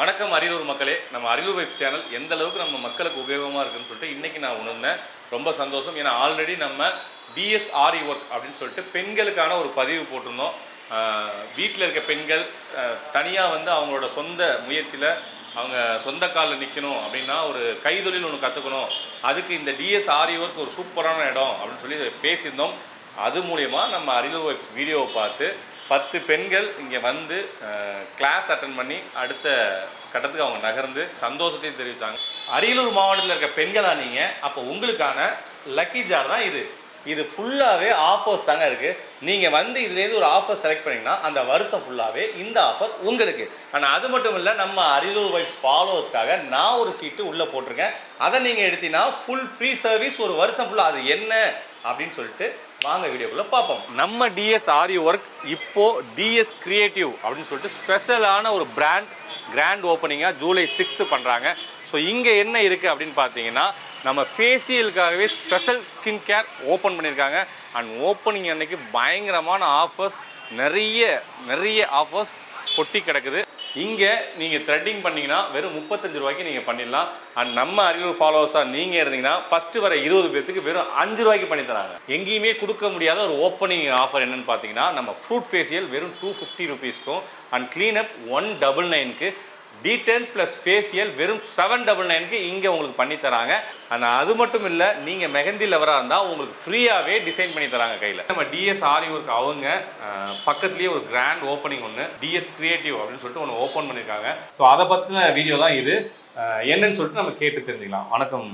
வணக்கம் அரியலூர் மக்களே. நம்ம அரியலூர் வெப் சேனல் எந்த அளவுக்கு நம்ம மக்களுக்கு உபயோகமாக இருக்குன்னு சொல்லிட்டு இன்றைக்கி நான் உணர்ந்தேன். ரொம்ப சந்தோஷம். ஏன்னா ஆல்ரெடி நம்ம டிஎஸ்ஆர்இ ஒர்க் அப்படின்னு சொல்லிட்டு பெண்களுக்கான ஒரு பதிவு போட்டிருந்தோம். வீட்டில் இருக்க பெண்கள் தனியாக வந்து அவங்களோட சொந்த முயற்சியில் அவங்க சொந்த காலில் நிற்கணும் அப்படின்னா ஒரு கைதொழில் ஒன்று கற்றுக்கணும் அதுக்கு இந்த டிஎஸ்ஆர்இ ஒர்க் ஒரு சூப்பரான இடம் அப்படின்னு சொல்லி பேசியிருந்தோம். அது மூலயமா நம்ம அரியலூர் வெப்ஸ் வீடியோவை பார்த்து பத்து பெண்கள் இங்கே வந்து கிளாஸ் அட்டன் பண்ணி அடுத்த கட்டத்துக்கு அவங்க நகர்ந்து சந்தோஷத்தையும் தெரிவித்தாங்க அரியலூர் மாவட்டத்தில் இருக்க பெண்களாக நீங்கள் அப்போ உங்களுக்கான லக்கி ஜார் தான் இது. இது ஃபுல்லாகவே ஆஃபர்ஸ் தாங்க இருக்குது நீங்கள் வந்து இதுலேருந்து ஒரு ஆஃபர் செலக்ட் பண்ணிங்கன்னா அந்த வருஷம் ஃபுல்லாகவே இந்த ஆஃபர் உங்களுக்கு. ஆனால் அது மட்டும் இல்லை நம்ம அரியலூர் வைப்ஸ் ஃபாலோவர்ஸ்க்காக நான் ஒரு சீட்டு உள்ளே போட்டிருக்கேன். அதை நீங்கள் எடுத்தீங்கன்னா ஃபுல் ஃப்ரீ சர்வீஸ் ஒரு வருஷம் ஃபுல்லாக அது என்ன? அப்படின்னு சொல்லிட்டு வாங்க வீடியோக்குள்ளே பார்ப்போம் நம்ம டிஎஸ் ஆரி ஒர்க் இப்போ டிஎஸ் கிரியேட்டிவ் அப்படின்னு சொல்லிட்டு ஸ்பெஷலான ஒரு பிராண்ட் கிராண்ட் ஓப்பனிங்காக ஜூலை சிக்ஸ்த்து பண்ணுறாங்க ஸோ இங்கே என்ன இருக்குது அப்படின்னு பார்த்தீங்கன்னா நம்ம ஃபேஷியலுக்காகவே ஸ்பெஷல் ஸ்கின் கேர் ஓப்பன் பண்ணியிருக்காங்க அண்ட் ஓப்பனிங் அன்னைக்கு பயங்கரமான ஆஃபர்ஸ் நிறைய நிறைய ஆஃபர்ஸ் கொட்டி கிடக்குது. இங்கே நீங்கள் த்ரெட்டிங் பண்ணீங்கன்னா வெறும் முப்பத்தஞ்சு ரூபாய்க்கு நீங்கள் பண்ணிடலாம். அண்ட் நம்ம அரியலூர் ஃபாலோவர்ஸாக நீங்கள் இருந்தீங்கன்னா ஃபஸ்ட்டு வர இருபது பேர்த்துக்கு வெறும் அஞ்சு ரூபாய்க்கு பண்ணி தராங்க. எங்கேயுமே கொடுக்க முடியாத ஒரு ஓப்பனிங் ஆஃபர் என்னென்னு பார்த்தீங்கன்னா நம்ம ஃப்ரூட் ஃபேஷியல் வெறும் டூ ஃபிஃப்டி ருபீஸ்க்கும் அண்ட் க்ளீனப் ஒன் டபுள் நைனுக்கு டி டென் ப்ளஸ் ஃபேஷியல் வெறும் செவன் டபுள் நைனுக்கு இங்கே உங்களுக்கு பண்ணி தராங்க. ஆனால் அது மட்டும் இல்லை நீங்கள் மெஹந்தி லவராக இருந்தால் உங்களுக்கு ஃப்ரீயாகவே டிசைன் பண்ணி தராங்க கையில். நம்ம டிஎஸ் ஆரி ஒர்க் அவங்க பக்கத்துலேயே ஒரு கிராண்ட் ஓப்பனிங் ஒன்று டிஎஸ் கிரியேட்டிவ் அப்படின்னு சொல்லிட்டு ஒன்று ஓப்பன் பண்ணியிருக்காங்க ஸோ அதை பற்றின வீடியோ தான் இது. என்னன்னு சொல்லிட்டு நம்ம கேட்டு தெரிஞ்சுக்கலாம். வணக்கம்.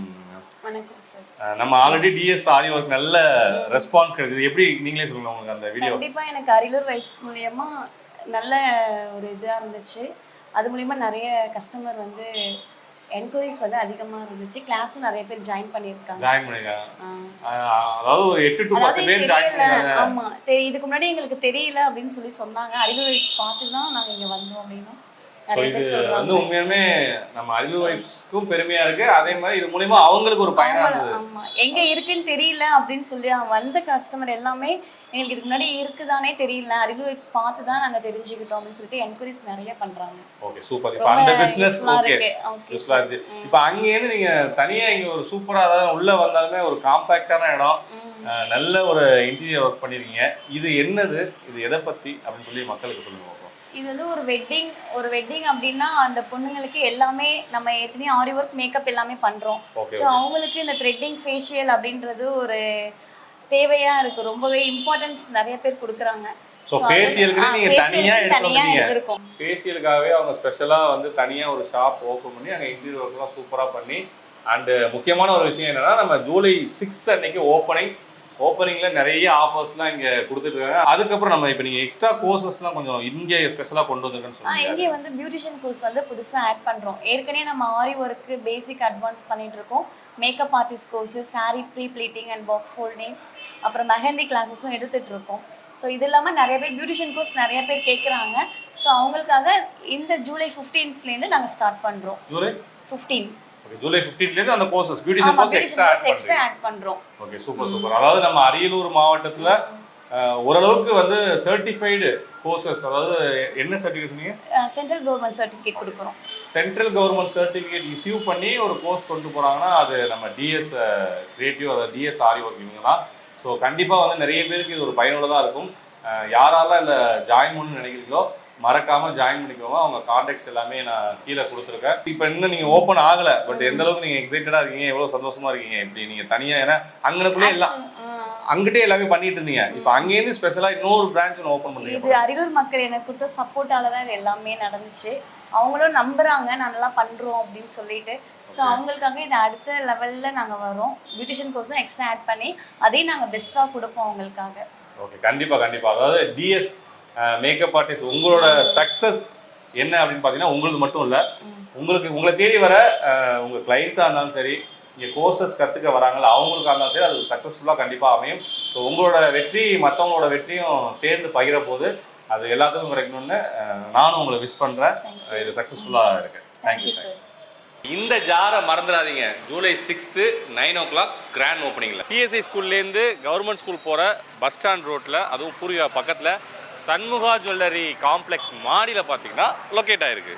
நம்ம ஆல்ரெடி டிஎஸ் ஆரி ஒர்க் நல்ல ரெஸ்பான்ஸ் கிடைச்சது. எப்படி நீங்களே சொல்லுங்க உங்களுக்கு அந்த வீடியோ கண்டிப்பா எனக்கு அரியலூர் வைப்ஸ் மூலியமா நல்ல ஒரு இதா இருந்துச்சு. அது மூலியமா நிறைய கஸ்டமர் வந்து என்கொயரிஸ் வந்து அதிகமா இருந்துச்சு. கிளாஸும் நிறைய பேர் ஜாயின் பண்ணியிருக்காங்க. ஜாயின் பண்ணிருக்காங்க ஜாயின் பண்ணிருக்காங்க ஆமா. இதுக்கு முன்னாடி எங்களுக்கு தெரியல அப்படின்னு சொல்லி சொன்னாங்க. வைப்ஸ் பார்த்து தான் நாங்க இங்க வந்தோம் அப்படின்னா. இது வந்து உண்மையுமே நம்ம அறிவு வைப்ஸ்க்கும் பெருமையா இருக்கு. அதே மாதிரி இது மூலியமா அவங்களுக்கு ஒரு பயனா இருந்தது. ஆமா. எங்க இருக்குன்னு தெரியல அப்படின்னு சொல்லி வந்த கஸ்டமர் எல்லாமே எங்களுக்கு இதுக்கு முன்னாடி இருக்குதானே தெரியல. அரியலூர் வைப்ஸ் பார்த்து தான் நாங்க தெரிஞ்சுக்கிட்டோம் அப்படின்னு சொல்லிட்டு என்கொயரிஸ் நிறைய பண்றாங்க. ஓகே சூப்பர் இப்போ அந்த பிசினஸ் ஓகே இருக்கு. யூஸ்ஃபுல்லா இருந்துச்சு. இப்போ அங்கேருந்து நீங்க தனியா இங்க ஒரு சூப்பரா அதாவது உள்ள வந்தாலுமே ஒரு காம்பாக்டான இடம் நல்ல ஒரு இன்டீரியர் ஒர்க் பண்ணிருக்கீங்க. இது என்னது? இது எதை பத்தி? அப்படின்னு சொல்லி மக்களுக்கு சொல்லுங்க. இது வந்து ஒரு வெட்டிங் ஒரு வெட்டிங் அப்படின்னா அந்த பொண்ணுங்களுக்கு எல்லாமே நம்ம ஏற்கனவே ஆரி ஒர்க் மேக்கப் எல்லாமே பண்றோம். ஓகே ஸோ அவங்களுக்கு இந்த த்ரெட்டிங் ஃபேஷியல் அப்படின்றது ஒரு தேவையா இருக்கு. ரொம்பவே இம்பார்ட்டன்ஸ் நிறைய பேர் கொடுக்குறாங்க. ஸோ ஃபேஷியலுக்கு நீங்க தனியா எடுத்திருக்கோம். ஃபேஷியலுக்காகவே அவங்க ஸ்பெஷலா வந்து தனியா ஒரு ஷாப் ஓப்பன் பண்ணி அங்க இன்டீரியர் ஒர்க்லாம் சூப்பரா பண்ணி அண்ட் முக்கியமான ஒரு விஷயம் என்னன்னா நம்ம ஜூலை சிக்ஸ்த் அன்னைக்கு ஓப்பனிங் ஓப்பனிங்ல நிறைய ஆஃபர்ஸ்லாம் இங்க கொடுத்துட்டு அதுக்கப்புறம் நம்ம இப்போ நீங்க எக்ஸ்ட்ரா கோர்சஸ்லாம் கொஞ்சம் இங்கே ஸ்பெஷலா கொண்டு வந்திருக்குன்னு ஆ சொல்லுங்க இங்கே வந்து பியூட்டிஷியன் கோர்ஸ் வந்து புதுசா ஆட் பண்றோம். ஏற்கனவே நம்ம ஆரி ஒர்க்கு பேசிக் அட்வான்ஸ் பண்ணிட்டு இருக்கோம். Makeup artist course saree pre pleating and box folding அப்புறம் மெஹந்தி கிளாஸஸும் எடுத்துட்டு இருக்கோம். ஸோ இது இல்லாமல் நிறைய பேர் பியூட்டிஷியன் கோர்ஸ் நிறைய பேர் கேட்குறாங்க ஸோ அவங்களுக்காக இந்த ஜூலை ஃபிஃப்டீன்த்லேருந்து நாங்கள் ஸ்டார்ட் பண்ணுறோம் ஜூலை ஃபிஃப்டீன் ஜூலை 15th ல இருந்து அந்த courses beautician course extra add extra பண்ணுறீங்க ஆட் பண்ணுறோம் ஓகே சூப்பர் சூப்பர் அதாவது நம்ம அரியலூர் மாவட்டத்துல ஓரளவுக்கு வந்து சர்டிஃபைடு கோர்சஸ் அதாவது என்ன சர்டிஃபிகேட் சொன்னீங்க? சென்ட்ரல் கவர்மெண்ட் சர்டிஃபிகேட் கொடுக்குறோம். சென்ட்ரல் கவர்மெண்ட் சர்டிஃபிகேட் இஸ்யூ பண்ணி ஒரு கோர்ஸ் கொண்டு போறாங்கன்னா அது நம்ம டிஎஸ் கிரியேட்டிவ் அதாவது டிஎஸ் ஆரி ஒர்க் இவங்க தான். ஸோ கண்டிப்பாக வந்து நிறைய பேருக்கு இது ஒரு பயனுள்ளதாக இருக்கும். யாரெல்லாம் இல்லை ஜாயின் பண்ணணும்னு நினைக்கிறீங்களோ மறக்காம ஜாயின் பண்ணிக்கோங்க. அவங்க கான்டாக்ட்ஸ் எல்லாமே நான் கீழே கொடுத்துருக்கேன். இப்போ இன்னும் நீங்க ஓப்பன் ஆகல பட் எந்த அளவுக்கு நீங்க எக்ஸைட்டடா இருக்கீங்க எவ்வளவு சந்தோஷமா இருக்கீங்க இப்படி நீங்க தனியா ஏன்னா அங்கனக்குள்ளே எல்லாம் அங்கிட்டே எல்லாமே பண்ணிட்டு இருந்தீங்க. இப்போ அங்கேருந்து ஸ்பெஷலா இன்னொரு பிரான்ச் ஒன்று ஓப்பன் இது பண்ணுறீங்க அரியலூர் மக்கள் எனக்கு கொடுத்த சப்போர்ட்டால தான் இது எல்லாமே நடந்துச்சு. அவங்களும் நம்புறாங்க நல்லா பண்றோம் அப்படின்னு சொல்லிட்டு. ஸோ அவங்களுக்காக இது அடுத்த லெவல்ல நாங்க வரோம் பியூட்டிஷியன் கோர்ஸும் எக்ஸ்ட்ரா ஆட் பண்ணி அதையும் நாங்க பெஸ்ட்டா கொடுப்போம் அவங்களுக்காக ஓகே கண்டிப்பா கண்டிப்பா. அதாவது டிஎஸ் மேக்கப் ஆர்டிஸ்ட் உங்களோட சக்சஸ் என்ன அப்படின்னு பார்த்தீங்கன்னா உங்களுக்கு மட்டும் இல்லை. உங்களுக்கு உங்களை தேடி வர அஹ், உங்க கிளைண்ட்ஸாக இருந்தாலும் சரி இங்கே கோர்சஸ் கற்றுக்க வராங்களா அவங்களுக்காக இருந்தாலும் சரி அது சக்ஸஸ்ஃபுல்லாக கண்டிப்பாக அமையும். ஸோ உங்களோட வெற்றி மற்றவங்களோட வெற்றியும் சேர்ந்து பகிர போது அது எல்லாத்துக்கும் கிடைக்கணும்னு நானும் உங்களை விஷ் பண்ணுறேன் இது சக்ஸஸ்ஃபுல்லாக இருக்கு. தேங்க்யூ தேங்க்யூ சார் இந்த ஜாரை மறந்துடாதீங்க. July sixth nine o'clock grand ஓப்பனிங்கில் சிஎஸ்ஐ ஸ்கூல்லேருந்து கவர்மெண்ட் ஸ்கூல் போகிற பஸ் ஸ்டாண்ட் ரோட்டில் அதுவும் பூர்வீகா பக்கத்தில் சண்முகா ஜுவல்லரி காம்ப்ளெக்ஸ் மாடியில் பார்த்தீங்கன்னா லொக்கேட் ஆயிருக்கு.